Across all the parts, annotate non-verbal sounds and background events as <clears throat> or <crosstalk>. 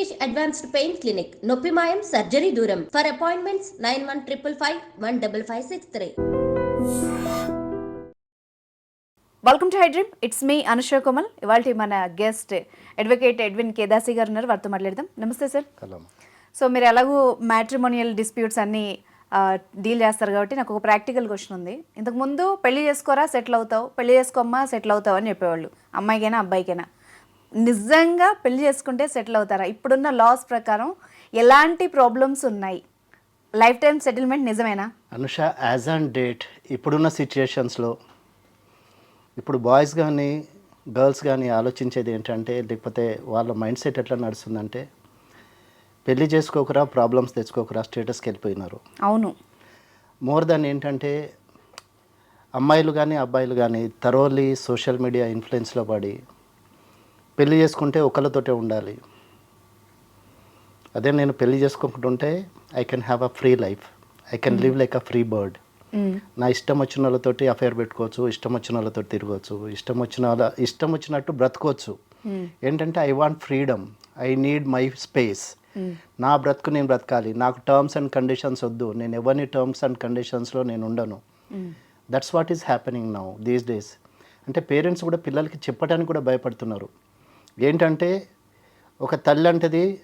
Venkatesh advanced pain clinic నొప్పి మాయం surgery దూరం. For appointments nine one triple five one double five six three welcome to Hydream it's me Anusha Komal ఇవాళ మన guest advocate Edwin Kedasi గారు ఉన్నారు. వారితో మాట్లాడదాం. నమస్తే సార్ సో మీరు ఎలాగూ మ్యాట్రిమోనియల్ డిస్ప్యూట్స్ అన్నీ డీల్ చేస్తారు కాబట్టి నాకు ఒక ప్రాక్టికల్ క్వశ్చన్ ఉంది. ఇంతకు ముందు పెళ్ళి చేసుకోరా సెటిల్ అవుతావు? పెళ్ళి చేసుకోమ్మా సెటిల్ అవుతావు అని చెప్పేవాళ్ళు. అమ్మాయికైనా అబ్బాయికైనా. నిజంగా పెళ్ళి చేసుకుంటే సెటిల్ అవుతారా? ఇప్పుడున్న లాస్ ప్రకారం ఎలాంటి ప్రాబ్లమ్స్ ఉన్నాయి? లైఫ్ టైం సెటిల్మెంట్ నిజమేనా? అనుష యాజ్ ఆన్ డేట్ ఇప్పుడున్న సిచ్యుయేషన్స్లో ఇప్పుడు బాయ్స్ కానీ గర్ల్స్ కానీ ఆలోచించేది ఏంటంటే లేకపోతే వాళ్ళ మైండ్ సెట్ ఎట్లా నడుస్తుందంటే పెళ్ళి చేసుకోకరా ప్రాబ్లమ్స్ తెచ్చుకోకరా స్టేటస్కి వెళ్ళిపోయినారు. అవును. మోర్ దాన్ ఏంటంటే అమ్మాయిలు కానీ అబ్బాయిలు కానీ తరోలీ సోషల్ మీడియా ఇన్ఫ్లుయెన్స్లో పడి పెళ్ళి చేసుకుంటే ఒకళ్ళతోటే ఉండాలి. అదే నేను పెళ్ళి చేసుకోకుంటుంటే I can have a free life I can live like a free bird. నా ఇష్టం వచ్చిన వాళ్ళతోటి అఫేర్ పెట్టుకోవచ్చు ఇష్టం వచ్చిన వాళ్ళతో తిరగవచ్చు ఇష్టం వచ్చిన వాళ్ళ ఇష్టం వచ్చినట్టు బ్రతకవచ్చు. మ్మ్. ఏంటంటే I want freedom I need my space నా బ్రతుకు నేను బ్రతకాలి. నాకు టర్మ్స్ అండ్ కండిషన్స్ వద్దు. నేను ఎవరిని టర్మ్స్ అండ్ కండిషన్స్లో నేను ఉండను. That's what is happening now these days అంటే పేరెంట్స్ కూడా పిల్లలకి చెప్పడానికి కూడా భయపడుతున్నారు. ఏంటంటే ఒక తల్లి అంటది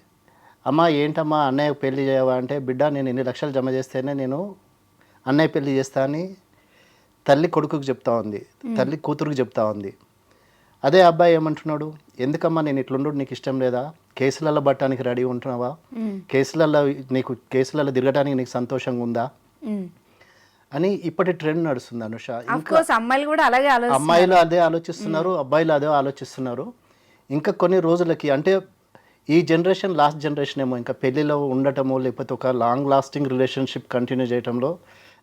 అమ్మ ఏంటమ్మా అన్నయ్య పెళ్ళి చేయవా? అంటే బిడ్డ నేను ఎన్ని లక్షలు జమ చేస్తేనే నేను అన్నయ్య పెళ్ళి చేస్తా అని తల్లి కొడుకుకి చెప్తా ఉంది. తల్లి కూతురుకి చెప్తా ఉంది. అదే అబ్బాయి ఏమంటున్నాడు? ఎందుకమ్మా నేను ఇట్లుండు నీకు ఇష్టం లేదా? కేసులలో పట్టడానికి రెడీ ఉంటున్నావా. కేసులలో నీకు కేసులలో తిరగడానికి నీకు సంతోషంగా ఉందా. అని ఇప్పటి ట్రెండ్ నడుస్తుంది అనుష. అమ్మాయిలు కూడా అలాగే అమ్మాయిలు అదే ఆలోచిస్తున్నారు అబ్బాయిలు అదే ఆలోచిస్తున్నారు. ఇంకా కొన్ని రోజులకి అంటే ఈ జనరేషన్ లాస్ట్ జనరేషన్ ఏమో ఇంకా పెళ్ళిలో ఉండటము లేకపోతే ఒక లాంగ్ లాస్టింగ్ రిలేషన్షిప్ కంటిన్యూ చేయటంలో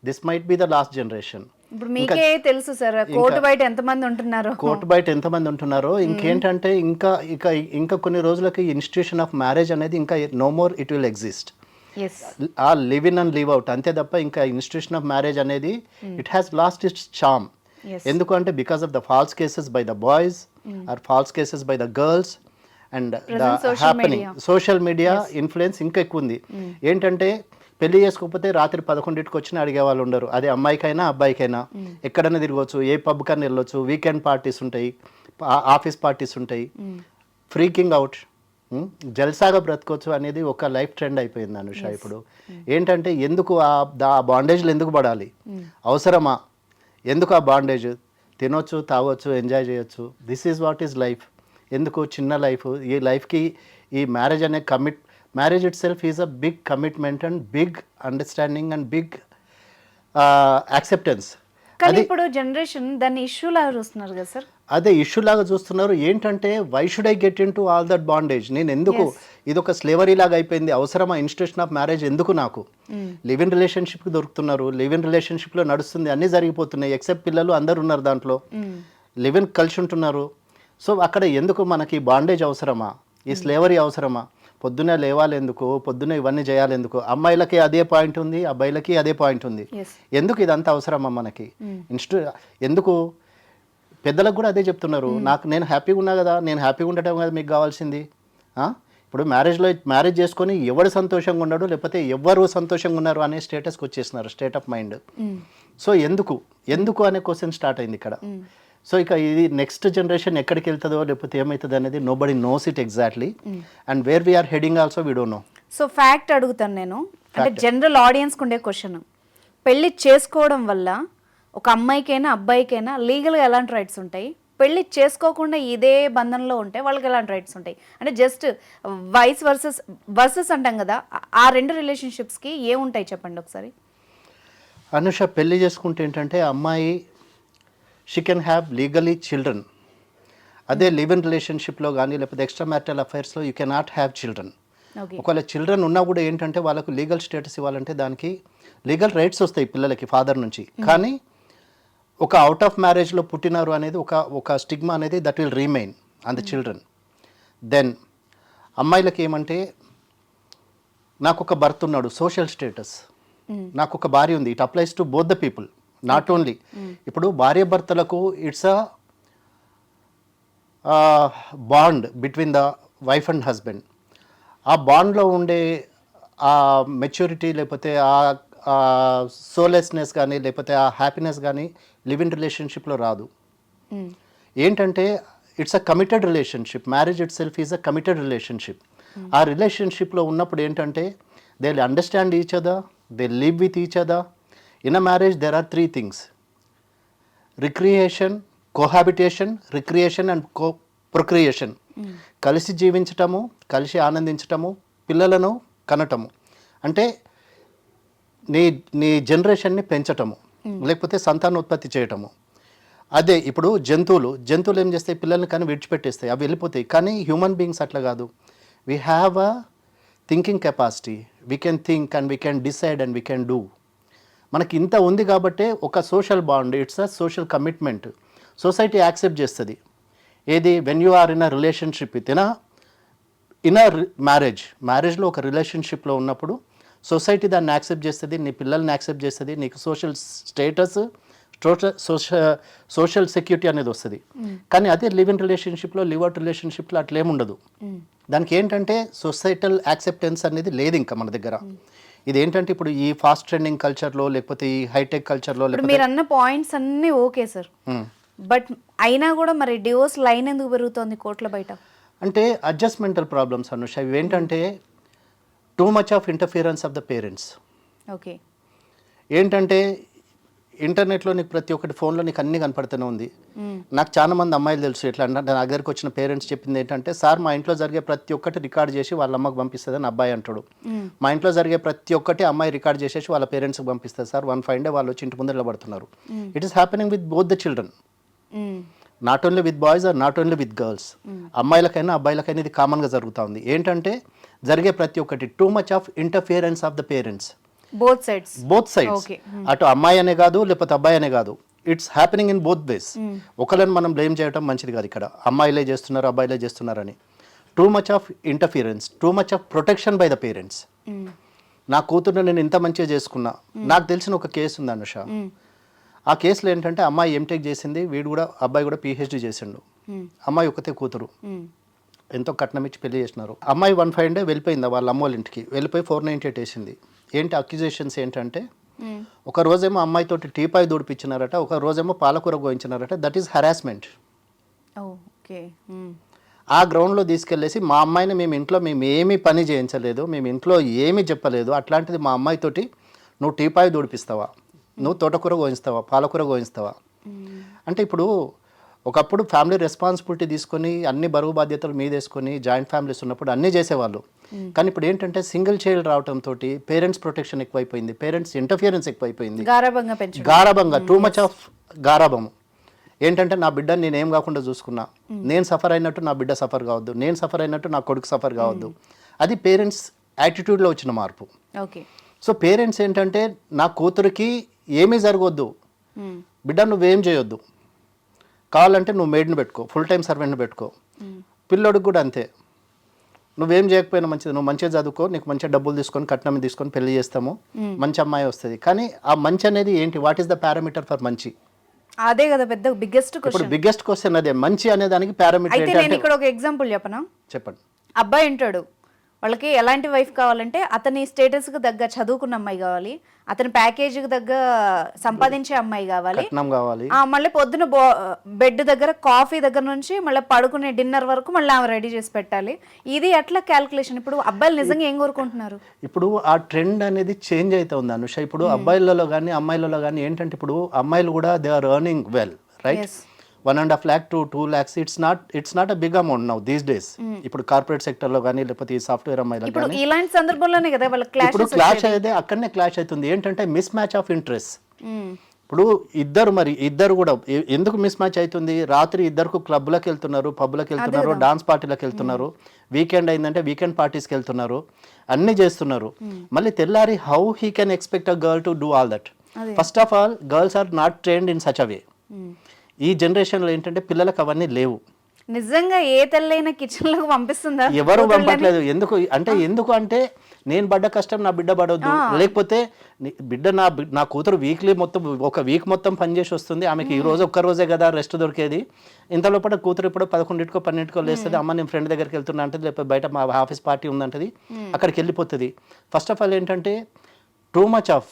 this might be the last generation ఇప్పుడు మీకే తెలుసు సార్ కోర్టు బయట ఎంతమంది ఉంటున్నారు? కోర్టు బయట ఎంతమంది ఉంటున్నారో ఇంకేంటంటే ఇంకా ఇక ఇంకా కొన్ని రోజులకి ఇన్స్టిట్యూషన్ ఆఫ్ మ్యారేజ్ అనేది ఇంకా no more it will exist uh live in and live out అంతే తప్ప ఇంకా ఇన్స్టిట్యూషన్ ఆఫ్ మ్యారేజ్ అనేది it has lost its charm ఎందుకంటే because of the false cases by the boys are false cases by the girls and the social happening media. Social media influence ఇంకా ఎక్కువ ఉంది ఏంటంటే పెళ్ళి చేసుకోకపోతే రాత్రి పదకొండింటికి వచ్చిన అడిగే వాళ్ళు ఉండరు. అదే అమ్మాయికైనా అబ్బాయికైనా. ఎక్కడైనా తిరగవచ్చు ఏ పబ్ కన్నా వెళ్ళొచ్చు వీకెండ్ పార్టీస్ ఉంటాయి ఆఫీస్ పార్టీస్ ఉంటాయి. ఫ్రీకింగ్ అవుట్ జల్సాగా బ్రతకొచ్చు అనేది ఒక లైఫ్ ట్రెండ్ అయిపోయింది అనుష ఇప్పుడు. ఏంటంటే ఎందుకు ఆ బాండేజ్లు ఎందుకు పడాలి? అవసరమా? ఎందుకు ఆ బాండేజ్ తినొచ్చు తాగొచ్చు ఎంజాయ్ చేయొచ్చు. This is what is life ఎందుకు? చిన్న లైఫ్ ఈ లైఫ్కి ఈ మ్యారేజ్ అనే commit marriage itself is a big commitment and big understanding and big acceptance కానీ ఇప్పుడు జనరేషన్ దాన్ని ఇష్యూ లాగా చూస్తున్నారు కదా సార్ అదే ఇష్యూ లాగా చూస్తున్నారు. ఏంటంటే why should I get into all that bondage నేను ఎందుకు ఇది ఒక స్లేవరీ లాగా అయిపోయింది. అవసరమా? ఇన్స్టిట్యూషన్ ఆఫ్ మ్యారేజ్ ఎందుకు నాకు? లివ్ ఇన్ రిలేషన్షిప్కి దొరుకుతున్నారు. లివ్ ఇన్ రిలేషన్షిప్లో నడుస్తుంది. అన్నీ జరిగిపోతున్నాయి. ఎక్సెప్ట్ పిల్లలు అందరు ఉన్నారు దాంట్లో. లివ్ ఇన్ కలిసి ఉంటున్నారు. సో అక్కడ ఎందుకు మనకి బాండేజ్ అవసరమా? ఈ స్లేవరీ అవసరమా? పొద్దునే లేవాలి ఎందుకు పొద్దునే ఇవన్నీ చేయాలి ఎందుకు అమ్మాయిలకి అదే పాయింట్ ఉంది. అబ్బాయిలకి అదే పాయింట్ ఉంది. ఎందుకు ఇదంతా అవసరమా మనకి? ఇన్స్టి ఎందుకు? పెద్దలకు కూడా అదే చెప్తున్నారు. నాకు నేను హ్యాపీగా ఉన్నా కదా నేను హ్యాపీగా ఉండటం కదా మీకు కావాల్సింది? ఇప్పుడు మ్యారేజ్లో మ్యారేజ్ చేసుకొని ఎవరు సంతోషంగా ఉన్నాడు లేకపోతే ఎవరు సంతోషంగా ఉన్నారు అనే స్టేటస్కి వచ్చేస్తున్నారు స్టేట్ ఆఫ్ మైండ్. సో ఎందుకు? ఎందుకు అనే క్వశ్చన్ స్టార్ట్ అయింది ఇక్కడ. సో ఇక ఇది నెక్స్ట్ జనరేషన్ ఎక్కడికి వెళ్తుందో లేకపోతే ఏమవుతుంది అనేది nobody knows it exactly and where we're heading also we don't know so fact అడుగుతాను నేను. అంటే జనరల్ ఆడియన్స్కి ఉండే క్వశ్చన్ పెళ్ళి చేసుకోవడం వల్ల ఒక అమ్మాయికైనా అబ్బాయికైనా లీగల్గా ఎలాంటి రైట్స్ ఉంటాయి? పెళ్ళి చేసుకోకుండా ఇదే బంధంలో ఉంటే వాళ్ళకి ఎలాంటి రైట్స్ ఉంటాయి? అంటే జస్ట్ వైస్ వర్సెస్ వర్సెస్ అంటాం కదా ఆ- రెండు రిలేషన్షిప్స్కి ఏముంటాయి చెప్పండి ఒకసారి? అనుష పెళ్ళి చేసుకుంటే ఏంటంటే అమ్మాయి she can have legally children అదే లివ్ ఇన్ రిలేషన్షిప్లో కానీ లేకపోతే ఎక్స్ట్రా మ్యారిటల్ అఫైర్స్లో యూ కెనాట్ హ్యావ్ చిల్డ్రన్ ఒకవేళ చిల్డ్రన్ ఉన్నా కూడా ఏంటంటే వాళ్ళకు లీగల్ స్టేటస్ ఇవ్వాలంటే దానికి లీగల్ రైట్స్ వస్తాయి పిల్లలకి ఫాదర్ నుంచి. కానీ ఒక అవుట్ ఆఫ్ మ్యారేజ్లో పుట్టినారు అనేది ఒక ఒక స్టిగ్మా అనేది that will remain on the children then అమ్మాయిలకి ఏమంటే నాకు ఒక భర్త ఉన్నాడు సోషల్ స్టేటస్ నాకు ఒక భార్య ఉంది. It applies to both the people not only ఇప్పుడు భార్య భర్తలకు it's a bond between the wife and husband ఆ బాండ్లో ఉండే ఆ మెచ్యూరిటీ లేకపోతే ఆ సోలెస్నెస్ కానీ లేకపోతే ఆ హ్యాపీనెస్ కానీ లివ్ ఇన్ రిలేషన్షిప్లో రాదు. మ్మ్. ఏంటంటే it's a committed relationship marriage itself is a committed relationship ఆ రిలేషన్షిప్లో ఉన్నప్పుడు ఏంటంటే they understand each other they live with each other in a marriage there are three things recreation cohabitation recreation and co procreation కలిసి జీవించటము కలిసి ఆనందించటము పిల్లలను కనటము. అంటే నీ నీ జనరేషన్ని పెంచటము లేకపోతే సంతానోత్పత్తి చేయటము. అదే ఇప్పుడు జంతువులు జంతువులు ఏం చేస్తాయి? పిల్లల్ని కానీ విడిచిపెట్టేస్తాయి అవి వెళ్ళిపోతాయి. కానీ హ్యూమన్ బీయింగ్స్ అట్లా కాదు. We have a thinking capacity we can think and we can decide and we can do మనకి ఇంత ఉంది కాబట్టే ఒక social bond it's a social commitment society accept చేస్తుంది. ఏది? When you are in a relationship with in a in a marriage మ్యారేజ్లో ఒక రిలేషన్షిప్లో ఉన్నప్పుడు సొసైటీ దాన్ని యాక్సెప్ట్ చేస్తుంది నీ పిల్లల్ని యాక్సెప్ట్ చేస్తుంది నీకు social status social social security అనేది వస్తుంది. కానీ అదే లివ్ ఇన్ రిలేషన్షిప్లో లివ్ అవుట్ రిలేషన్షిప్లో అట్లేముండదు దానికి ఏంటంటే సొసైటల్ యాక్సెప్టెన్స్ అనేది లేదు ఇంకా మన దగ్గర. ఇది ఏంటంటే ఇప్పుడు ఈ ఫాస్ట్ ట్రెండింగ్ కల్చర్లో లేకపోతే ఈ హైటెక్ కల్చర్లో మీరు అన్న పాయింట్స్ అన్నీ ఓకే సార్. బట్ అయినా కూడా మరి డివోర్స్ లైన్ ఎందుకు పెరుగుతోంది కోట్ల బయట? అంటే అడ్జస్ట్మెంటల్ ప్రాబ్లమ్స్ అనుష ఇవి ఏంటంటే too much of interference of the parents okay ఏంటంటే ఇంటర్నెట్లో నీకు ప్రతి ఒక్కటి ఫోన్లో నీకు అన్నీ కనపడుతూనే ఉంది. నాకు చాలా మంది అమ్మాయిలు తెలుసు. ఎట్లా అంటే నా దగ్గరికి వచ్చిన పేరెంట్స్ చెప్పింది ఏంటంటే సార్ మా ఇంట్లో జరిగే ప్రతి ఒక్కటి రికార్డ్ చేసి వాళ్ళ అమ్మకి పంపిస్తుందని అబ్బాయి అంటాడు. మా ఇంట్లో జరిగే ప్రతి ఒక్కటి అమ్మాయి రికార్డ్ చేసేసి వాళ్ళ పేరెంట్స్కి పంపిస్తారు సార్. వన్ ఫైవ్ డే వాళ్ళు వచ్చి ఇంటి ముందు నిలబడుతున్నారు. It is happening with both the children not only with boys or not only with girls అమ్మాయిలకైనా అబ్బాయిలకైనా ఇది కామన్గా జరుగుతూ ఉంది. ఏంటంటే జరిగే ప్రతి ఒక్కటి. Too much of interference of the parents both sides both sides. అటు అమ్మాయి అనే కాదు లేకపోతే అబ్బాయి అనే కాదు. It's happening in both ways ఒకళ్ళని మనం బ్లేమ్ చేయడం మంచిది కాదు ఇక్కడ. అమ్మాయిలే చేస్తున్నారు అబ్బాయిలే చేస్తున్నారని. Too much of interference too much of protection by the parents నా కూతుర్ని నేను ఇంత మంచిగా చేసుకున్నా. నాకు తెలిసిన ఒక కేసు ఉంది అనుష. ఆ కేసులో ఏంటంటే అమ్మాయి ఎంటెక్ చేసింది వీడు కూడా అబ్బాయి కూడా పిహెచ్డి చేసిండు. అమ్మాయి ఒకతే కూతురు. ఎంతో కట్నం ఇచ్చి పెళ్ళి చేసినారు. అమ్మాయి వన్ ఫైవ్ డే వెళ్ళిపోయింది వాళ్ళ అమ్మ వాళ్ళ ఇంటికి? వెళ్ళిపోయి ఫోర్ నైంటీ ఎయిట్ వేసింది. ఏంటి అక్యుజేషన్స్ ఏంటంటే ఒక రోజేమో అమ్మాయితోటి టీపాయ్ దూడిపించినారట ఒక రోజేమో పాలకూర గోయించినారట దట్ ఈస్ హరాస్మెంట్ ఓకే. ఆ గ్రౌండ్లో తీసుకెళ్ళేసి మా అమ్మాయిని మేము ఇంట్లో మేము ఏమీ పని చేయించలేదు మేము ఇంట్లో ఏమీ చెప్పలేదు అట్లాంటిది మా అమ్మాయితోటి నువ్వు టీపాయ్ దూడిపిస్తావా? నువ్వు తోటకూర గోయిస్తావా పాలకూర గోయిస్తావా అంటే ఇప్పుడు ఒకప్పుడు ఫ్యామిలీ రెస్పాన్సిబిలిటీ తీసుకొని అన్ని బరువు బాధ్యతలు మీద వేసుకొని జాయింట్ ఫ్యామిలీస్ ఉన్నప్పుడు అన్నీ చేసేవాళ్ళు. కానీ ఇప్పుడు ఏంటంటే సింగిల్ చైల్డ్ రావడంతో పేరెంట్స్ ప్రొటెక్షన్ ఎక్కువైపోయింది పేరెంట్స్ ఇంటర్ఫియరెన్స్ ఎక్కువైపోయింది. గారాబంగా టూ మచ్ ఆఫ్ గారాబం ఏంటంటే నా బిడ్డని నేను ఏం కాకుండా చూసుకున్నా. నేను సఫర్ అయినట్టు నా బిడ్డ సఫర్ కావద్దు నేను సఫర్ అయినట్టు నా కొడుకు సఫర్ కావద్దు. అది పేరెంట్స్ యాటిట్యూడ్లో వచ్చిన మార్పు. ఓకే. సో పేరెంట్స్ ఏంటంటే నా కూతురికి ఏమీ జరగొద్దు. బిడ్డ నువ్వేం చేయొద్దు. కావాలంటే నువ్వు మెయిడ్ని పెట్టుకో ఫుల్ టైం సర్వెంట్ని పెట్టుకో. పిల్లోడికి కూడా అంతే. నువ్వేం చేయకపోయినా మంచిది నువ్వు మంచిగా చదువుకో నీకు మంచిగా డబ్బులు తీసుకొని కట్నం తీసుకొని పెళ్ళి చేస్తాము. మంచి అమ్మాయి వస్తుంది. కానీ ఆ మంచి అనేది ఏంటి? What is the parameter for మంచి? అదే కదా పెద్ద బిగ్గెస్ట్ ఇప్పుడు బిగ్గెస్ట్ క్వశ్చన్ అదే. మంచి అనే దానికి పారామీటర్ అయితే నేను ఏంటంటే ఇక్కడ ఒక ఎగ్జాంపుల్ చెప్పనా? చెప్పండి. అబ్బాయి ఉంటాడు. వాళ్ళకి ఎలాంటి వైఫ్ కావాలంటే అతని స్టేటస్కి తగ్గ చదువుకున్న అమ్మాయి కావాలి అతని ప్యాకేజీకి తగ్గ సంపాదించే అమ్మాయి కావాలి. కట్నం కావాలి. ఆ, మళ్ళీ పొద్దున బో బెడ్ దగ్గర కాఫీ దగ్గర నుంచి మళ్ళీ పడుకునే డిన్నర్ వరకు మళ్ళీ ఆమె రెడీ చేసి పెట్టాలి. ఇది ఎట్లా క్యాల్కులేషన్ ఇప్పుడు అబ్బాయిలు నిజంగా ఏం కోరుకుంటున్నారు? ఇప్పుడు ఆ ట్రెండ్ అనేది చేంజ్ అవుతా ఉంది అనుష. ఇప్పుడు అబ్బాయిలలో కానీ అమ్మాయిలలో కానీ ఏంటంటే ఇప్పుడు అమ్మాయిలు కూడా they are earning well right Yes. One and half lakh to two lakhs. It's not it's not a big amount now these days ఇప్పుడు కార్పొరేట్ సెక్టర్లో కానీ లేకపోతే ఈ సాఫ్ట్వేర్ అమ్మాయిలకు ఇప్పుడు కానీ ఇలాంటి సందర్భంలోనే కదా వాళ్ళ ఇప్పుడు క్లాషెస్ క్లాష్ అయితే అక్కడనే క్లాష్ అవుతుంది. ఏంటంటే మిస్ మ్యాచ్ ఆఫ్ ఇంట్రెస్ట్ ఇప్పుడు ఇద్దరు మరి ఇద్దరు కూడా ఎందుకు మిస్ మ్యాచ్ అవుతుంది? రాత్రి ఇద్దరు క్లబ్లకు వెళ్తున్నారు పబ్లకు వెళ్తున్నారు డాన్స్ పార్టీలకు వెళ్తున్నారు. వీకెండ్ అయిందంటే వీకెండ్ పార్టీస్కి వెళ్తున్నారు. అన్ని చేస్తున్నారు. మళ్ళీ తెల్లారి how he can expect a girl to do all that first of all girls are not trained in such a way ఈ జనరేషన్లో ఏంటంటే పిల్లలకు అవన్నీ లేవు. నిజంగా ఏ తెల్లైన కిచెన్లోకి పంపిస్తుందా? ఎవరు? పంపట్లేదు. ఎందుకు? అంటే ఎందుకు అంటే నేను పడ్డ కష్టం నా బిడ్డ పడవద్దు లేకపోతే బిడ్డ నా నా కూతురు వీక్లీ మొత్తం ఒక వీక్ మొత్తం పనిచేసి వస్తుంది. ఆమెకి ఈ రోజు ఒక్క రోజే కదా రెస్ట్ దొరికేది. ఇంత లోపల కూతురు ఇప్పుడు పదకొండింటికో పన్నెండింటికో లేస్తుంది. అమ్మ నేను ఫ్రెండ్ దగ్గరికి వెళ్తున్నా అంటే లేకపోతే బయట మా ఆఫీస్ పార్టీ ఉందంటది. అక్కడికి వెళ్ళిపోతుంది. ఫస్ట్ ఆఫ్ ఆల్ ఏంటంటే టూ మచ్ ఆఫ్.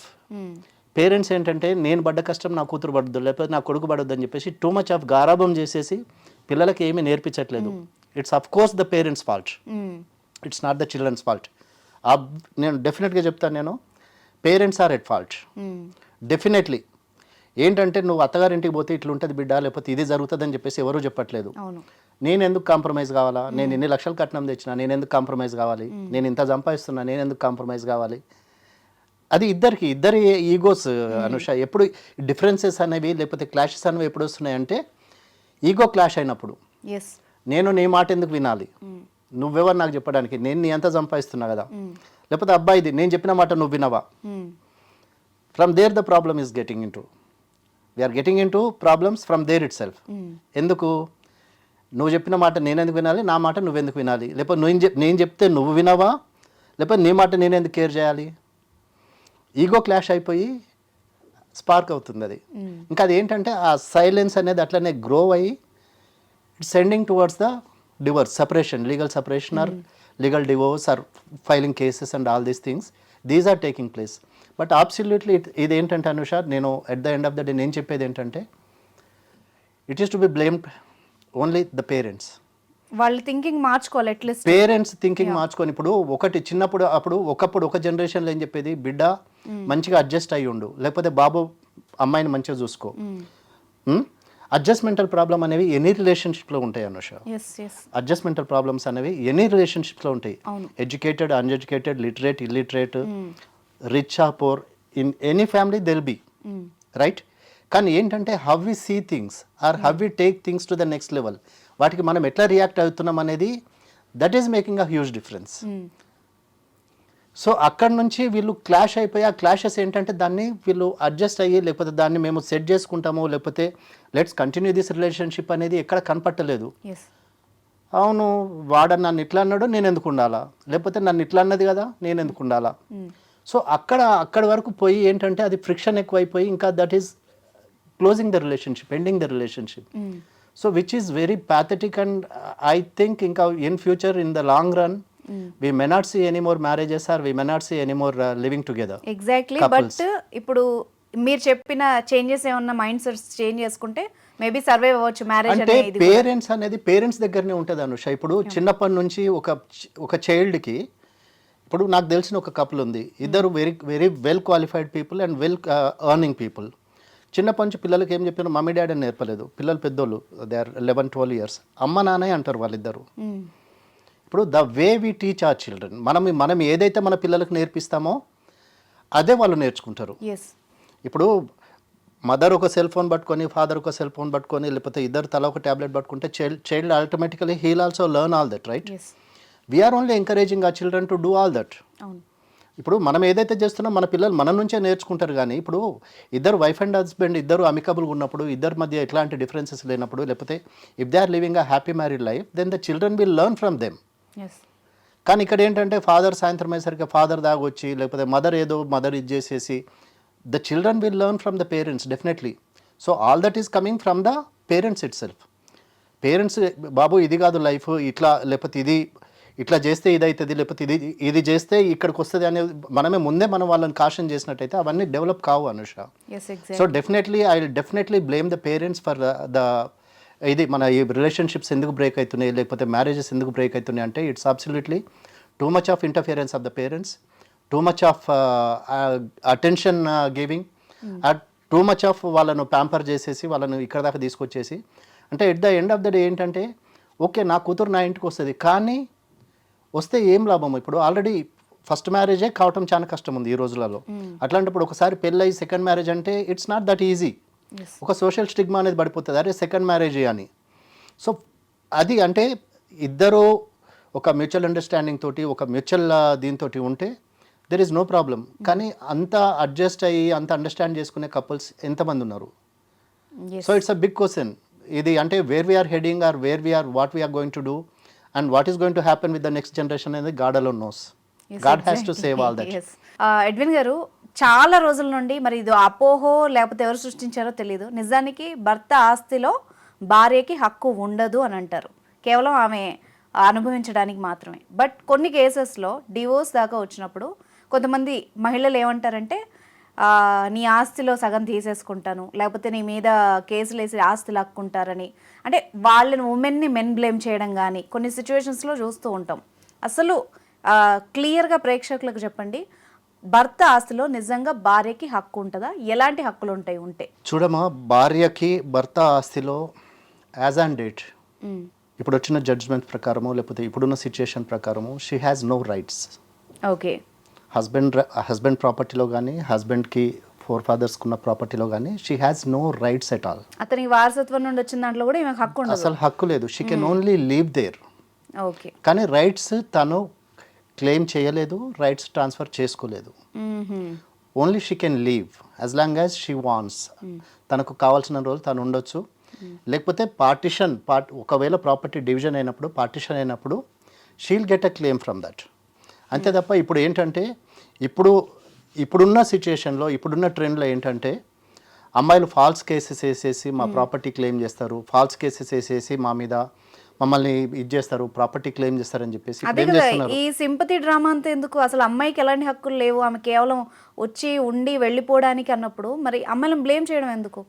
పేరెంట్స్ ఏంటంటే నేను పడ్డ కష్టం నా కూతురు పడద్దు లేకపోతే నా కొడుకు పడొద్దు అని చెప్పేసి టూ మచ్ ఆఫ్ గారాభం చేసేసి పిల్లలకి ఏమీ నేర్పించట్లేదు. It's of course the parents fault. It's not the children's fault నేను డెఫినెట్గా చెప్తాను నేను parents are at fault. Definitely ఏంటంటే నువ్వు అత్తగారింటికి పోతే ఇట్లా ఉంటుంది బిడ్డ లేకపోతే ఇది జరుగుతుందని చెప్పేసి ఎవరూ చెప్పట్లేదు. నేను ఎందుకు కాంప్రమైజ్ కావాలా? నేను ఎన్ని లక్షలు కట్నం తెచ్చినా నేను ఎందుకు కాంప్రమైజ్ కావాలి? నేను ఇంత సంపాదిస్తున్నా నేను ఎందుకు కాంప్రమైజ్ కావాలి? అది ఇద్దరికి ఇద్దరి ఈగోస్ అనుష ఎప్పుడు డిఫరెన్సెస్ అనేవి లేకపోతే క్లాషెస్ అనేవి ఎప్పుడు వస్తున్నాయంటే ఈగో క్లాష్ అయినప్పుడు. నేను నీ మాట ఎందుకు వినాలి? నువ్వెవరు నాకు చెప్పడానికి? నేను నీ అంత సంపాదిస్తున్నా కదా. లేకపోతే అబ్బాయిది నేను చెప్పిన మాట నువ్వు వినవా? From there the problem is getting in to we are getting in to problems from there itself ఎందుకు? నువ్వు చెప్పిన మాట నేను ఎందుకు వినాలి? నా మాట నువ్వెందుకు వినాలి? లేకపోతే నేను చెప్ నేను చెప్తే నువ్వు వినవా? లేకపోతే నీ మాట నేను ఎందుకు కేర్ చేయాలి? ఈగో క్లాష్ అయిపోయి స్పార్క్ అవుతుంది అది. ఇంకా అది ఏంటంటే ఆ సైలెన్స్ అనేది అట్లనే గ్రో అయ్యి it's sending towards the divorce separation legal separation or legal divorce or filing cases and all these things. These are taking place. But absolutely ఇది ఏంటంటే అనుష నేను at the end of the day నేను చెప్పేది ఏంటంటే it is to be blamed only the parents. వాళ్ళ thinking మార్చుకోవాలి at least parents thinking మార్చుకొని ఇప్పుడు ఒకటి చిన్నప్పుడు అప్పుడు ఒకప్పుడు ఒక జనరేషన్లో ఏం చెప్పేది? బిడ్డ మంచిగా అడ్జస్ట్ అయ్యి ఉండు. లేకపోతే బాబు అమ్మాయిని మంచిగా చూసుకో. అడ్జస్ట్మెంటల్ ప్రాబ్లం అనేవి ఎనీ రిలేషన్షిప్లో ఉంటాయి అనుష. అడ్జస్ట్మెంటల్ ప్రాబ్లమ్స్ అనేవి ఎనీ రిలేషన్షిప్లో ఉంటాయి. Educated uneducated literate illiterate rich or poor in any family there'll be right కానీ ఏంటంటే how we see things or how we take things to the next level వాటికి మనం ఎట్లా రియాక్ట్ అవుతున్నాం అనేది that is making a huge difference so అక్కడ నుంచి వీళ్ళు క్లాష్ అయిపోయి ఆ క్లాషెస్ ఏంటంటే దాన్ని వీళ్ళు అడ్జస్ట్ అయ్యి లేకపోతే దాన్ని మేము సెట్ చేసుకుంటాము లేకపోతే లెట్స్ కంటిన్యూ దిస్ రిలేషన్షిప్ అనేది ఎక్కడ కనపట్టలేదు. అవును వాడు నన్ను ఇట్లా అన్నాడు నేను ఎందుకు ఉండాలా? లేకపోతే నన్ను ఇట్లా అన్నది కదా నేను ఎందుకు ఉండాలా? సో అక్కడ అక్కడ వరకు పోయి ఏంటంటే అది ఫ్రిక్షన్ ఎక్కువైపోయి ఇంకా that is closing the relationship ending the relationship so which is very pathetic and I think ఇంకా in future in the long run we may not see any more marriages or we may not see any more living together exactly. But ఇప్పుడు మీరు చెప్పిన changes ఏమన్నా mindsets change చేసుకుంటే maybe survive అవ్వచ్చు marriage అంటే parents అనేది parents దగ్గరనే ఉంటుంది అనుష. ఇప్పుడు చిన్నప్పటి నుంచి ఒక ఒక చైల్డ్కి ఇప్పుడు నాకు తెలిసిన ఒక కపుల్ ఉంది. ఇద్దరు very very well qualified people and well earning people చిన్నప్పటి నుంచి పిల్లలకి ఏం చెప్పారు మమ్మీ డాడీ అని నేర్పలేదు. పిల్లలు పెద్దోళ్ళు they are eleven twelve years అమ్మ నాన్న అంటారు వాళ్ళిద్దరు. ఇప్పుడు the way we teach our children మనం మనం ఏదైతే మన పిల్లలకు నేర్పిస్తామో అదే వాళ్ళు నేర్చుకుంటారు. ఇప్పుడు మదర్ ఒక సెల్ ఫోన్ పట్టుకొని ఫాదర్ ఒక సెల్ ఫోన్ పట్టుకొని లేకపోతే ఇద్దరు తల ఒక ట్యాబ్లెట్ పట్టుకుంటే child child automatically he'll also learn all that right we are only encouraging a children to do all that ఇప్పుడు మనం ఏదైతే చేస్తున్నాం మన పిల్లలు మన నుంచే నేర్చుకుంటారు కానీ ఇప్పుడు ఇద్దరు వైఫ్ అండ్ హస్బెండ్ ఇద్దరు అమికబుల్గా ఉన్నప్పుడు ఇద్దరి మధ్య ఎట్లాంటి డిఫరెన్సెస్ లేనప్పుడు లేకపోతే if they are living a happy married life then the children will learn from them కానీ ఇక్కడ ఏంటంటే ఫాదర్ సాయంత్రం అయ్యేసరికి ఫాదర్ దాగొచ్చి లేకపోతే మదర్ ఏదో మదర్ ఇది చేసేసి the children will learn from the parents definitely so all that is coming from the parents itself parents బాబు ఇది కాదు లైఫ్ ఇట్లా లేకపోతే ఇది ఇట్లా చేస్తే ఇది అవుతుంది లేకపోతే ఇది ఇది చేస్తే ఇక్కడికి వస్తుంది అనేది మనమే ముందే మనం వాళ్ళని కాషన్ చేసినట్టయితే అవన్నీ డెవలప్ కావు Anusha. So definitely I definitely blame the parents for the ఇది మన ఈ రిలేషన్షిప్స్ ఎందుకు బ్రేక్ అవుతున్నాయి లేకపోతే మ్యారేజెస్ ఎందుకు బ్రేక్ అవుతున్నాయి అంటే it's absolutely too much of interference of the parents too much of attention giving too much of వాళ్ళను ప్యాంపర్ చేసేసి వాళ్ళను ఇక్కడ దాకా తీసుకొచ్చేసి. అంటే at the end of the day ఏంటంటే ఓకే నా కూతురు నా ఇంటికి వస్తుంది కానీ వస్తే ఏం లాభం ఇప్పుడు ఆల్రెడీ ఫస్ట్ మ్యారేజే కావటం చాలా కష్టం ఉంది ఈ రోజులలో. అట్లాంటప్పుడు ఒకసారి పెళ్ళి సెకండ్ మ్యారేజ్ అంటే ఇట్స్ నాట్ దట్ ఈజీ ఒక సోషల్ స్టిగ్మా అనేది పడిపోతుంది. అరే సెకండ్ మ్యారేజ్ అని. సో అది అంటే ఇద్దరు ఒక మ్యూచువల్ అండర్స్టాండింగ్ తోటి ఒక మ్యూచువల్ దీంతో ఉంటే దెర్ ఈస్ నో ప్రాబ్లం కానీ అంత అడ్జస్ట్ అయ్యి అంత అండర్స్టాండ్ చేసుకునే కపుల్స్ ఎంతమంది ఉన్నారు? So it's a big question ఇది అంటే where we are heading or where we are what we are going to do and what is going to happen with the next generation అనేది God alone knows God has to save all that Edwin గారు చాలా రోజుల నుండి మరి ఇది అపోహో లేకపోతే ఎవరు సృష్టించారో తెలియదు నిజానికి భర్త ఆస్తిలో భార్యకి హక్కు ఉండదు అని అంటారు. కేవలం ఆమె అనుభవించడానికి మాత్రమే. బట్ కొన్ని కేసెస్లో డివోర్స్ దాకా వచ్చినప్పుడు కొంతమంది మహిళలు ఏమంటారంటే నీ ఆస్తిలో సగం తీసేసుకుంటాను లేకపోతే నీ మీద కేసులు వేసి ఆస్తులు హక్కుంటారని అంటే వాళ్ళని ఉమెన్ని మెన్ బ్లేమ్ చేయడం కానీ కొన్ని సిచ్యువేషన్స్లో చూస్తూ ఉంటాం. అసలు క్లియర్గా ప్రేక్షకులకు చెప్పండి భర్త ఆస్తిలో నిజంగా భార్యకి హక్కు ఉంటుందా? ఎలాంటి హక్కులు ఉంటాయి ఉంటే? చూడమ్మా భార్యకి భర్త ఆస్తిలో యాజ్ ఆన్ డేట్ ఇప్పుడు వచ్చిన జడ్జ్మెంట్ ప్రకారము లేకపోతే ఇప్పుడున్న సిచ్యుయేషన్ ప్రకారము she has no rights okay. Husband husband ప్రాపర్టీలో కానీ హస్బెండ్కి ఫోర్ ఫాదర్స్కి ఉన్న ప్రాపర్టీలో కానీ she has no rights at all అతనికి వారసత్వం నుండి వచ్చిన దాంట్లో కూడా ఈమెకు హక్కు ఉండదు. అసలు హక్కు లేదు. She can only live there okay. కానీ రైట్స్ తను క్లెయిమ్ చేయలేదు రైట్స్ ట్రాన్స్ఫర్ చేసుకోలేదు. Only she can live as long as she wants తనకు కావాల్సిన రోజు తను ఉండొచ్చు. లేకపోతే పార్టిషన్ పార్ట్ ఒకవేళ ప్రాపర్టీ డివిజన్ అయినప్పుడు పార్టిషన్ అయినప్పుడు she'll get a claim from that అంతే తప్ప ఇప్పుడు ఏంటంటే ఇప్పుడు ఇప్పుడున్న సిచ్యుయేషన్లో ఇప్పుడున్న ట్రెండ్లో ఏంటంటే అమ్మాయిలు ఫాల్స్ కేసెస్ వేసేసి మా ప్రాపర్టీ క్లెయిమ్ చేస్తారు. ఫాల్స్ కేసెస్ వేసేసి మా మీద మమ్మల్ని ఇది చేస్తారు. ప్రాపర్టీ క్లెయిమ్ చేస్తారని చెప్పేసి అదే కదా ఈ సింపతి డ్రామా అంతా ఎందుకు? అసలు అమ్మాయికి ఎలాంటి హక్కులు లేవు? ఆమె కేవలం వచ్చి ఉండి వెళ్ళిపోవడానికి అన్నప్పుడు మరి అమ్మాయిలను బ్లేమ్ చేయడం ఎందుకు?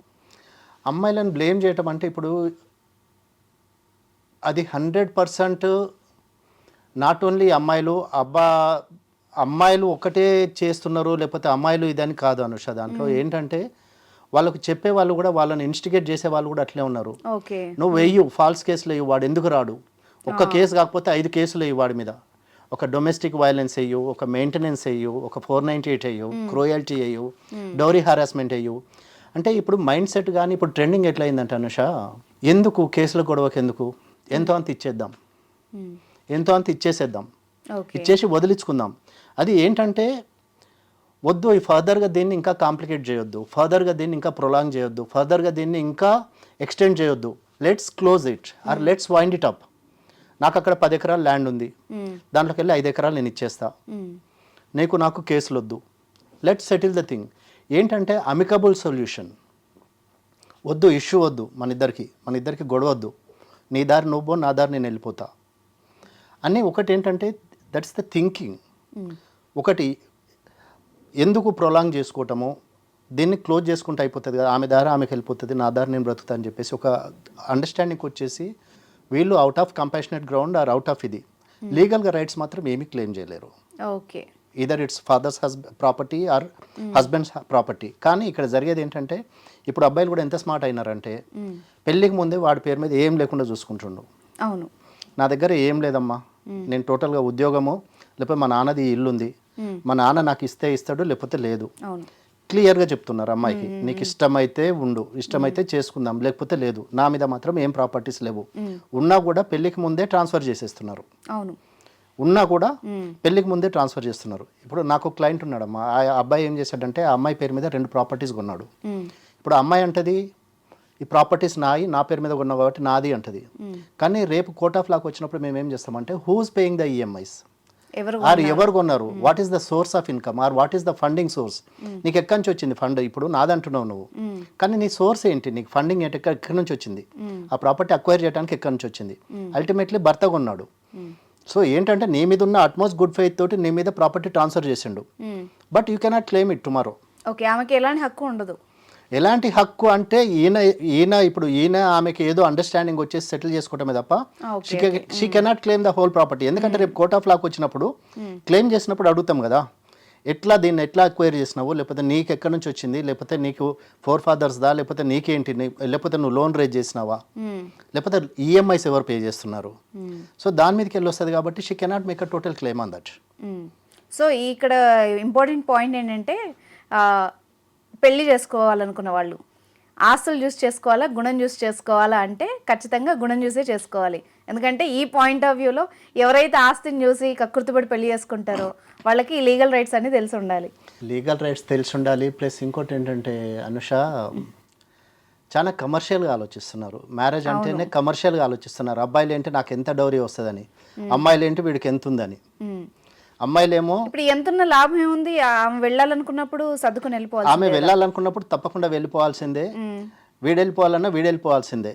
అమ్మాయిలను బ్లేమ్ చేయటం అంటే ఇప్పుడు అది హండ్రెడ్ పర్సెంట్ నాట్ ఓన్లీ అమ్మాయిలు అబ్బా అమ్మాయిలు ఒకటే చేస్తున్నారు లేకపోతే అమ్మాయిలు ఇదని కాదు అనుష దాంట్లో. ఏంటంటే వాళ్ళకు చెప్పే వాళ్ళు కూడా వాళ్ళని ఇన్స్టిగేట్ చేసే వాళ్ళు కూడా అట్లే ఉన్నారు. నువ్వు వెయ్యు ఫాల్స్ కేసులు వేయు వాడు ఎందుకు రాడు? ఒక్క కేసు కాకపోతే ఐదు కేసులు వేయు వాడి మీద. ఒక డొమెస్టిక్ వైలెన్స్ వేయు ఒక మెయింటెనెన్స్ వేయు ఒక ఫోర్ నైంటీ ఎయిట్ వేయు క్రోయల్టీ వేయు డౌరీ హారాస్మెంట్ వేయు అంటే ఇప్పుడు మైండ్ సెట్ కానీ ఇప్పుడు ట్రెండింగ్ ఎట్లయిందంటే అనుష? ఎందుకు? కేసుల గొడవకి ఎందుకు ఎంతో అంత ఇచ్చేద్దాం. ఎంతో అంత ఇచ్చేసేద్దాం. ఇచ్చేసి వదిలించుకుందాం. అది ఏంటంటే వద్దు ఈ ఫర్దర్గా దీన్ని ఇంకా కాంప్లికేట్ చేయొద్దు. ఫర్దర్గా దీన్ని ఇంకా ప్రొలాంగ్ చేయొద్దు. ఫర్దర్గా దీన్ని ఇంకా ఎక్స్టెండ్ చేయొద్దు. Let's close it or let's wind it up. నాకు అక్కడ పది ఎకరాలు ల్యాండ్ ఉంది. దాంట్లోకి వెళ్ళి ఐదు ఎకరాలు నేను ఇచ్చేస్తా. నీకు నాకు కేసులు వద్దు. Let's settle the thing. ఏంటంటే అమికబుల్ సొల్యూషన్. వద్దు ఇష్యూ వద్దు మన ఇద్దరికి. మన ఇద్దరికి గొడవ వద్దు. నీ దారి నువ్వు నా దారి నేను వెళ్ళిపోతా. అని ఒకటి ఏంటంటే దట్స్ ద థింకింగ్ ఒకటి ఎందుకు ప్రొలాంగ్ చేసుకోవటము? దీన్ని క్లోజ్ చేసుకుంటే అయిపోతుంది కదా ఆమె దారి ఆమెకి వెళ్ళిపోతుంది నా దారి నేను బ్రతుకుతా అని చెప్పేసి ఒక అండర్స్టాండింగ్ వచ్చేసి వీళ్ళు out of compassionate ground or out of ఇది. లీగల్గా రైట్స్ మాత్రం ఏమీ క్లెయిమ్ చేయలేరు. Okay. Either it's father's husband property or husband's property కానీ ఇక్కడ జరిగేది ఏంటంటే ఇప్పుడు అబ్బాయిలు కూడా ఎంత స్మార్ట్ అయినారంటే పెళ్ళికి ముందే వాడి పేరు మీద ఏం లేకుండా చూసుకుంటుండు. అవును. నా దగ్గర ఏం లేదమ్మా. నేను టోటల్గా ఉద్యోగము లేకపోతే మా నాన్నది ఇల్లు ఉంది మా నాన్న నాకు ఇస్తే ఇస్తాడు లేకపోతే లేదు. క్లియర్గా చెప్తున్నారు అమ్మాయికి నీకు ఇష్టమైతే ఉండు ఇష్టమైతే చేసుకుందాం లేకపోతే లేదు. నా మీద మాత్రం ఏం ప్రాపర్టీస్ లేవు. ఉన్నా కూడా పెళ్ళికి ముందే ట్రాన్స్ఫర్ చేసేస్తున్నారు. అవును. ఉన్నా కూడా పెళ్ళికి ముందే ట్రాన్స్ఫర్ చేస్తున్నారు. ఇప్పుడు నాకు క్లయింట్ ఉన్నాడమ్మా. ఆ అబ్బాయి ఏం చేశాడంటే ఆ అమ్మాయి పేరు మీద రెండు ప్రాపర్టీస్ కొన్నాడు. ఇప్పుడు అమ్మాయి అంటది ఈ ప్రాపర్టీస్ నాయి నా పేరు మీద కొన్నావు కాబట్టి నాది అంటది. కానీ రేపు కోర్ట్ ఆఫ్ లాక్ వచ్చినప్పుడు మేము ఏం చేస్తామంటే హూస్ పేయింగ్ ద ఈఎంఐస్ ఎవరు ఆర్ ఎవరు కొన్నారు? What is the source of income or what is the funding source నీకు ఎక్కడి నుంచి వచ్చింది ఫండ్ ఇప్పుడు నాదంటున్నావు నువ్వు. కానీ నీ సోర్స్ ఏంటి? నీకు ఫండింగ్ ఏంటి? ఎక్కడ నుంచి వచ్చింది? ఆ ప్రాపర్టీ అక్వైర్ చేయడానికి ఎక్కడి నుంచి వచ్చింది? అల్టిమేట్లీ భర్త కొన్నాడు. సో ఏంటంటే నీ మీద ఉన్న అట్మోస్ట్ గుడ్ ఫెయిత్ తోటి నీ మీద ప్రాపర్టీ ట్రాన్స్ఫర్ చేసిండు. But you cannot claim it tomorrow okay ఆమెకి ఎలాంటి హక్కు ఉండదు. ఎలాంటి హక్కు అంటే ఈయన ఈయన ఇప్పుడు ఈయన ఆమెకి ఏదో అండర్స్టాండింగ్ వచ్చేసి సెటిల్ చేసుకోవటమే తప్ప she cannot claim the whole property ఎందుకంటే రేపు కోర్ట్ ఆఫ్ లాక్ వచ్చినప్పుడు క్లెయిమ్ చేసినప్పుడు అడుగుతాం కదా ఎట్లా దీన్ని ఎట్లా అక్వైర్ చేసినావు? లేకపోతే నీకు ఎక్కడి నుంచి వచ్చింది? లేకపోతే నీకు ఫోర్ ఫాదర్స్దా లేకపోతే నీకేంటి? లేకపోతే నువ్వు లోన్ రేజ్ చేసినావా? మ్మ్. లేకపోతే ఈఎంఐస్ ఎవరు పే చేస్తున్నారు? సో దాని మీదకి వెళ్ళి వస్తుంది కాబట్టి she cannot make a total claim on that. So ఇక్కడ ఇంపార్టెంట్ పాయింట్ ఏంటంటే పెళ్ళి చేసుకోవాలనుకున్న వాళ్ళు. ఆస్తులు చూసి చేసుకోవాలా గుణం చూసి చేసుకోవాలా అంటే ఖచ్చితంగా గుణం చూసే చేసుకోవాలి. ఎందుకంటే ఈ పాయింట్ ఆఫ్ వ్యూలో ఎవరైతే ఆస్తిని చూసి కకృతిపడి పెళ్ళి చేసుకుంటారో వాళ్ళకి లీగల్ రైట్స్ అన్ని తెలిసి ఉండాలి. లీగల్ రైట్స్ తెలిసి ఉండాలి. ప్లస్ ఇంకోటి ఏంటంటే అనుష చాలా కమర్షియల్గా ఆలోచిస్తున్నారు. మ్యారేజ్ అంటేనే కమర్షియల్గా ఆలోచిస్తున్నారు. అబ్బాయిలు ఏంటి నాకు ఎంత డౌరీ వస్తుందని. అమ్మాయిలు ఏంటి వీడికి ఎంత ఉందని. అమ్మాయిలేమో ఇప్పుడు ఎంతున్న లాభం ఏముంది? ఆమె వెళ్ళాలనుకున్నప్పుడు సర్దుకుని వెళ్ళిపోవాలి ఆమె వెళ్ళాలనుకున్నప్పుడు తప్పకుండా వెళ్ళిపోవాల్సిందే. వీడు వెళ్ళిపోవాలన్నా వీడు వెళ్ళిపోవాల్సిందే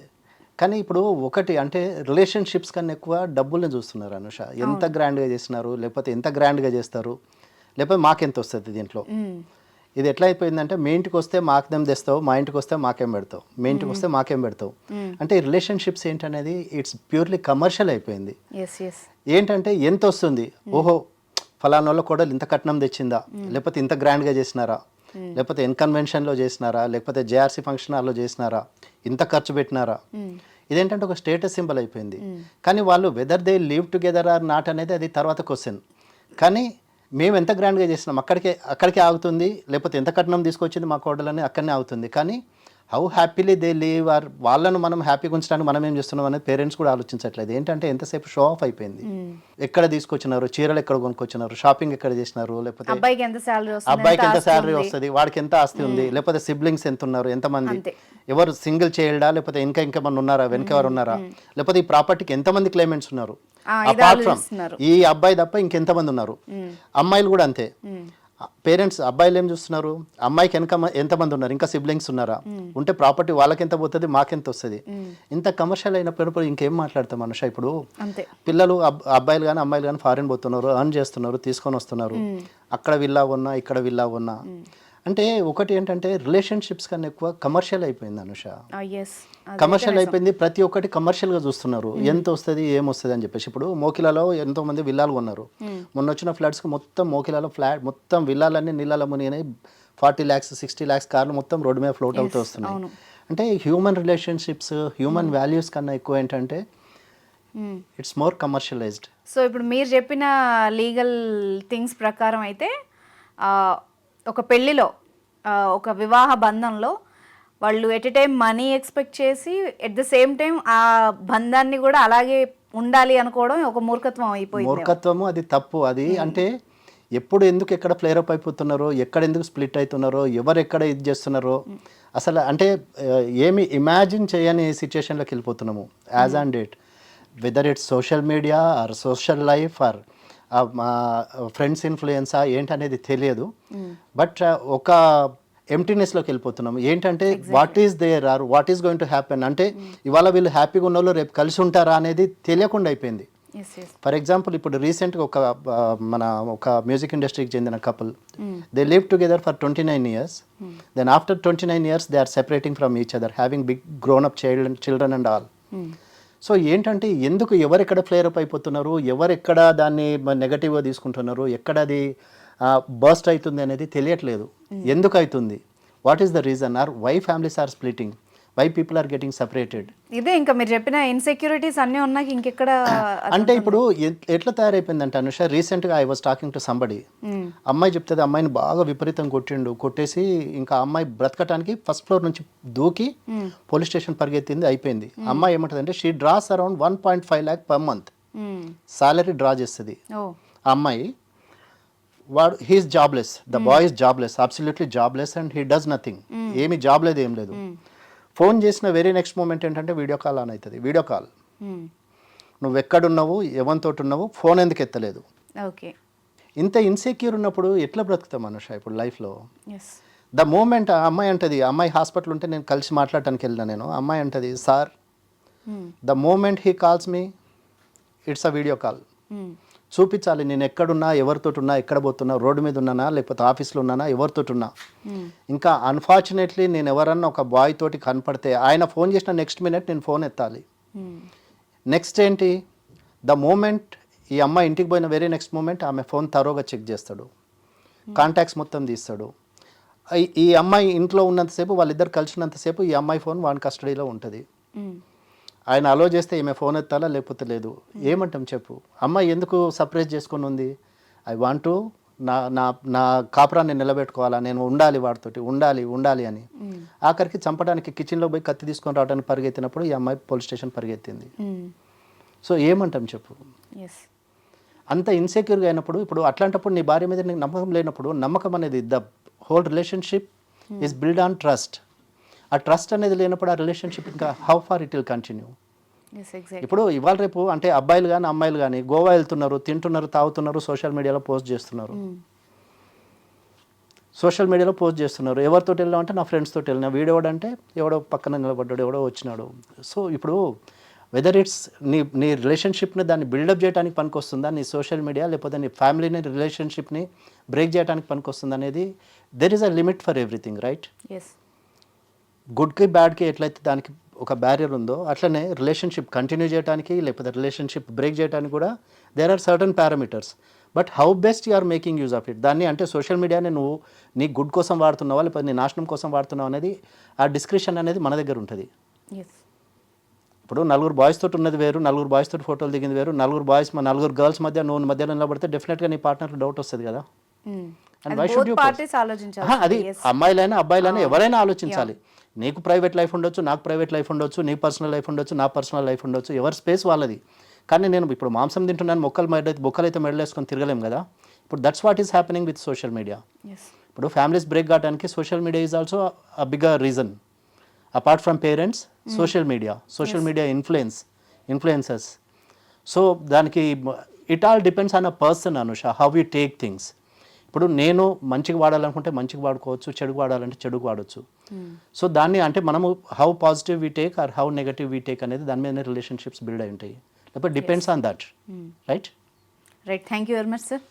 కానీ ఇప్పుడు ఒకటి అంటే రిలేషన్షిప్స్ కన్నా ఎక్కువ డబ్బుల్ని చూస్తున్నారు అనుష. ఎంత గ్రాండ్గా చేసినారు లేకపోతే ఎంత గ్రాండ్గా చేస్తారు? లేకపోతే మాకెంత వస్తుంది దీంట్లో? ఇది ఎట్లా అయిపోయిందంటే మీ ఇంటికి వస్తే మాకేం తెస్తావు? మా ఇంటికి వస్తే మాకేం పెడతావు? మీ ఇంటికి వస్తే మాకేం పెడతావు? అంటే రిలేషన్షిప్స్ ఏంటనేది ఇట్స్ ప్యూర్లీ కమర్షియల్ అయిపోయింది. ఏంటంటే ఎంత వస్తుంది? ఓహో ఫలానా వాళ్ళ కోడలు ఇంత కట్నం తెచ్చిందా? లేకపోతే ఇంత గ్రాండ్గా చేసినారా? లేకపోతే ఇన్కన్వెన్షన్లో చేసినారా? లేకపోతే జేఆర్సీ ఫంక్షన్ హాల్లో చేసినారా? ఇంత ఖర్చు పెట్టినారా? ఇదేంటంటే ఒక స్టేటస్ సింబల్ అయిపోయింది. కానీ వాళ్ళు whether they live together or not అనేది అది తర్వాత క్వశ్చన్ కానీ మేము ఎంత గ్రాండ్గా చేసినాం? అక్కడికే అక్కడికే ఆగుతుంది? లేకపోతే ఎంత కట్నం తీసుకొచ్చింది మా కోడలని? అక్కడనే ఆగుతుంది. కానీ how happily they live or వాళ్ళను మనం హ్యాపీగా ఉంచడానికి మనం ఏం చేస్తున్నాం అనేది పేరెంట్స్ కూడా ఆలోచించట్లేదు. ఏంటంటే ఎంతసేపు షో ఆఫ్ అయిపోయింది? ఎక్కడ తీసుకొచ్చినారు? చీరలు ఎక్కడ కొనుక్కొచ్చినారు? షాపింగ్ ఎక్కడ చేసినారు? లేకపోతే అబ్బాయికి ఎంత శాలరీ వస్తుంది? వాడికి ఎంత ఆస్తి ఉంది? లేకపోతే సిబ్లింగ్స్ ఎంత ఉన్నారు? ఎంతమంది. ఎవరు సింగిల్ చైల్డా లేకపోతే ఇంకా ఇంకా మంది ఉన్నారా వెనక ఎవరు ఉన్నారా? లేకపోతే ఈ ప్రాపర్టీకి ఎంతమంది క్లైమెంట్స్ ఉన్నారు? Apart from. ఈ అబ్బాయి తప్ప ఇంకెంతమంది ఉన్నారు? అమ్మాయిలు కూడా అంతే. పేరెంట్స్ అబ్బాయిలు ఏం చూస్తున్నారు? అమ్మాయికి వెనక ఎంతమంది ఉన్నారు? ఇంకా సిబ్లింగ్స్ ఉన్నారా? ఉంటే ప్రాపర్టీ వాళ్ళకి ఎంత పోతుంది? మాకెంత వస్తుంది? ఇంత కమర్షియల్ అయినప్పుడు ఇంకేం మాట్లాడతాం మనుష ఇప్పుడు? పిల్లలు అబ్- అబ్బాయిలు కానీ అమ్మాయిలు కానీ ఫారిన్ పోతున్నారు అర్న్ చేస్తున్నారు తీసుకొని వస్తున్నారు. అక్కడ విల్లా ఉన్నా ఇక్కడ విల్లా ఉన్నా. అంటే ఒకటి ఏంటంటే రిలేషన్షిప్స్ కన్నా ఎక్కువ కమర్షియల్ అయిపోయింది అనుష. కమర్షియల్ అయిపోయింది ప్రతి ఒక్కటి కమర్షియల్గా చూస్తున్నారు ఎంత వస్తుంది ఏం వస్తుంది అని చెప్పేసి. ఇప్పుడు మోకిలాలో ఎంతో మంది విల్లాలు కొన్నారు. మొన్న వచ్చిన ఫ్లాట్స్కి మొత్తం మోకిలాలో ఫ్లాట్ మొత్తం విల్లాలన్నీ నీళ్ళ మునిగినాయి. ఫార్టీ ల్యాక్స్ సిక్స్టీ ల్యాక్స్ కార్లు మొత్తం రోడ్డు మీద ఫ్లోట్ అవుతూ వస్తున్నాయి. అంటే హ్యూమన్ రిలేషన్షిప్స్ హ్యూమన్ వాల్యూస్ కన్నా ఎక్కువ ఏంటంటే ఇట్స్ మోర్ కమర్షియలైజ్డ్. సో ఇప్పుడు మీరు చెప్పిన లీగల్ థింగ్స్ ప్రకారం అయితే ఒక పెళ్ళిలో ఒక వివాహ బంధంలో వాళ్ళు at a time money expect చేసి ఎట్ ద సేమ్ టైం ఆ బంధాన్ని కూడా అలాగే ఉండాలి అనుకోవడం ఒక మూర్ఖత్వం అయిపోయింది. మూర్ఖత్వము అది తప్పు. అది అంటే ఎప్పుడు ఎందుకు ఎక్కడ ఫ్లేర్ అప్ అయిపోతున్నారో ఎక్కడ ఎందుకు స్ప్లిట్ అవుతున్నారో ఎవరు ఎక్కడ ఇది చేస్తున్నారో అసలు అంటే ఏమి ఇమాజిన్ చేయని సిచ్యుయేషన్లోకి వెళ్ళిపోతున్నాము as on date whether it's social media or social life or friends influenza ఏంటనేది తెలియదు. బట్ ఒక ఎంటీనెస్లోకి వెళ్ళిపోతున్నాం. ఏంటంటే what is there or what is going to happen అంటే ఇవాళ వీళ్ళు హ్యాపీగా ఉన్న రేపు కలిసి ఉంటారా అనేది తెలియకుండా అయిపోయింది. ఫర్ ఎగ్జాంపుల్ ఇప్పుడు రీసెంట్గా ఒక మన ఒక మ్యూజిక్ ఇండస్ట్రీకి చెందిన couple they live together for twenty nine years then after twenty nine years they are separating from each other having big grown up child children and all so ఏంటంటే ఎందుకు ఎవరెక్కడ flare up అయిపోతున్నారు ఎవరెక్కడ దాన్ని నెగటివ్గా తీసుకుంటున్నారు ఎక్కడ అది బర్స్ట్ అవుతుంది అనేది తెలియట్లేదు. ఎందుకు అవుతుంది? What is the reason or why families are splitting why people are getting separated ఇదే ఇంకా మీరు చెప్పిన ఇన్సెక్యూరిటీస్ అన్నీ ఉన్నాక ఇంకెక్కడ <clears throat> అంటే ఇప్పుడు ఎట్లా తయారైపోయిందంటే అనుష రీసెంట్గా I was talking to somebody అమ్మాయి చెప్తుంది అమ్మాయిని బాగా విపరీతం కొట్టిండు కొట్టేసి ఇంకా అమ్మాయి బ్రతకటానికి ఫస్ట్ ఫ్లోర్ నుంచి దూకి పోలీస్ స్టేషన్ పరిగెత్తింది అయిపోయింది. అమ్మాయి ఏమంటుంది అంటే she draws around one point five lakh per month salary draw చేస్తుంది. అమ్మాయి వాడు he is jobless the boy is jobless absolutely jobless and he does nothing ఏమి జాబ్ లేదు ఏం లేదు. ఫోన్ చేసిన వెరీ నెక్స్ట్ మూమెంట్ ఏంటంటే వీడియో కాల్ ఆన్ అవుతుంది. వీడియో కాల్ నువ్వు ఎక్కడున్నావు ఎవరితో ఉన్నావు ఫోన్ ఎందుకు ఎత్తలేదు? ఓకే ఇంత ఇన్సెక్యూర్ ఉన్నప్పుడు ఎట్లా బ్రతుకుతాం మనుష ఇప్పుడు లైఫ్లో ద మూమెంట్ ఆ అమ్మాయి అంటది అమ్మాయి హాస్పిటల్ ఉంటే నేను కలిసి మాట్లాడటానికి వెళ్ళినా నేను. అమ్మాయి అంటది sir the moment he calls me it's a video call చూపించాలి నేను ఎక్కడున్నా ఎవరితో ఉన్నా ఎక్కడ పోతున్నా రోడ్డు మీద ఉన్నానా లేకపోతే ఆఫీస్లో ఉన్నానా ఎవరితో ఉన్నా ఇంకా అన్ఫార్చునేట్లీ నేను ఎవరన్నా ఒక బాయ్ తోటి కనపడితే ఆయన ఫోన్ చేసిన నెక్స్ట్ మినిట్ నేను ఫోన్ ఎత్తాలి. నెక్స్ట్ ఏంటి? ద మూమెంట్ ఈ అమ్మాయి ఇంటికి పోయిన వెరీ నెక్స్ట్ మూమెంట్ ఆమె ఫోన్ తరోగా చెక్ చేస్తాడు. కాంటాక్ట్స్ మొత్తం తీస్తాడు. ఈ- ఈ అమ్మాయి ఇంట్లో ఉన్నంతసేపు వాళ్ళిద్దరు కలిసినంతసేపు ఈ అమ్మాయి ఫోన్ వాని కస్టడీలో ఉంటుంది. ఆయన అలో చేస్తే ఈమె ఫోన్ ఎత్తాలా? లేకపోతే లేదు. ఏమంటాం చెప్పు? అమ్మాయి ఎందుకు సపరేట్ చేసుకొని ఉంది? ఐ వాంట్ టు నా నా నా కాపురాన్ని నిలబెట్టుకోవాలా? నేను ఉండాలి వాడితోటి. ఉండాలి ఉండాలి అని. ఆఖరికి చంపడానికి కిచెన్లో పోయి కత్తి తీసుకొని రావడానికి పరిగెత్తినప్పుడు ఈ అమ్మాయి పోలీస్ స్టేషన్ పరిగెత్తింది. సో ఏమంటాం చెప్పు? అంత ఇన్సెక్యూర్గా అయినప్పుడు ఇప్పుడు అట్లాంటప్పుడు నీ భార్య మీద నీకు నమ్మకం లేనప్పుడు నమ్మకం అనేది the whole relationship is build on trust ఆ ట్రస్ట్ అనేది లేనప్పుడు ఆ రిలేషన్షిప్ ఇంకా how far it will continue ఇప్పుడు ఇవాళ రేపు అంటే అబ్బాయిలు కానీ అమ్మాయిలు కానీ గోవా వెళ్తున్నారు తింటున్నారు తాగుతున్నారు సోషల్ మీడియాలో పోస్ట్ చేస్తున్నారు. సోషల్ మీడియాలో పోస్ట్ చేస్తున్నారు. ఎవరితో వెళ్ళాం అంటే నా ఫ్రెండ్స్ తోటి వెళ్ళిన. వీడు ఎవడంటే ఎవడో పక్కన నిలబడ్డాడు ఎవడో వచ్చినాడు. సో ఇప్పుడు వెదర్ ఇట్స్ నీ నీ రిలేషన్షిప్ని దాన్ని బిల్డప్ చేయడానికి పనికొస్తుందా? నీ సోషల్ మీడియా లేకపోతే నీ ఫ్యామిలీని రిలేషన్షిప్ని బ్రేక్ చేయడానికి పనికొస్తుంది అనేది there is a limit for everything right yes గుడ్కి బ్యాడ్కి ఎట్లయితే దానికి ఒక బ్యారియర్ ఉందో అట్లనే రిలేషన్షిప్ కంటిన్యూ చేయడానికి లేకపోతే రిలేషన్షిప్ బ్రేక్ చేయడానికి కూడా there are certain parameters but how best you are making use of it దాన్ని అంటే సోషల్ మీడియాని నువ్వు నీ గుడ్ కోసం వాడుతున్నావా లేకపోతే నీ నాశనం కోసం వాడుతున్నావు అనేది ఆ డిస్క్రిప్షన్ అనేది మన దగ్గర ఉంటుంది. ఇప్పుడు నలుగురు బాయ్స్ తోటి ఉన్నది వేరు నలుగురు బాయ్స్ తోటి ఫోటోలు దిగింది వేరు నలుగురు బాయ్స్ నలుగురు గర్ల్స్ మధ్య నువ్వు మధ్యలో నిలబడితే డెఫినెట్గా నీ పార్ట్నర్కి డౌట్ వస్తుంది కదా. ఆలోచించాలి. అది అమ్మాయిలైనా అబ్బాయిలైనా ఎవరైనా ఆలోచించాలి. నీకు ప్రైవేట్ లైఫ్ ఉండొచ్చు నాకు ప్రైవేట్ లైఫ్ ఉండొచ్చు నీ పర్సనల్ లైఫ్ ఉండొచ్చు నా పర్సనల్ లైఫ్ ఉండొచ్చు ఎవరి స్పేస్ వాళ్ళది. కానీ నేను ఇప్పుడు మాంసం తింటున్నాను మొక్కలు మెడ బొక్కలు అయితే మెడలేసుకొని తిరగలేం కదా. ఇప్పుడు that's what is happening with social media ఇప్పుడు ఫ్యామిలీస్ బ్రేక్ కావడానికి social media is also a bigger reason apart from parents social media social media influence influences so దానికి it all depends on a person Anusha how you take things ఇప్పుడు నేను మంచిగా వాడాలనుకుంటే మంచిగా వాడుకోవచ్చు చెడుకు వాడాలంటే చెడుకు వాడచ్చు. సో దాన్ని అంటే మనము how positive we take or how negative we take అనేది దాని మీదనే రిలేషన్షిప్స్ బిల్డ్ అయి ఉంటాయి. లేకపోతే depends on that right right thank you very much sir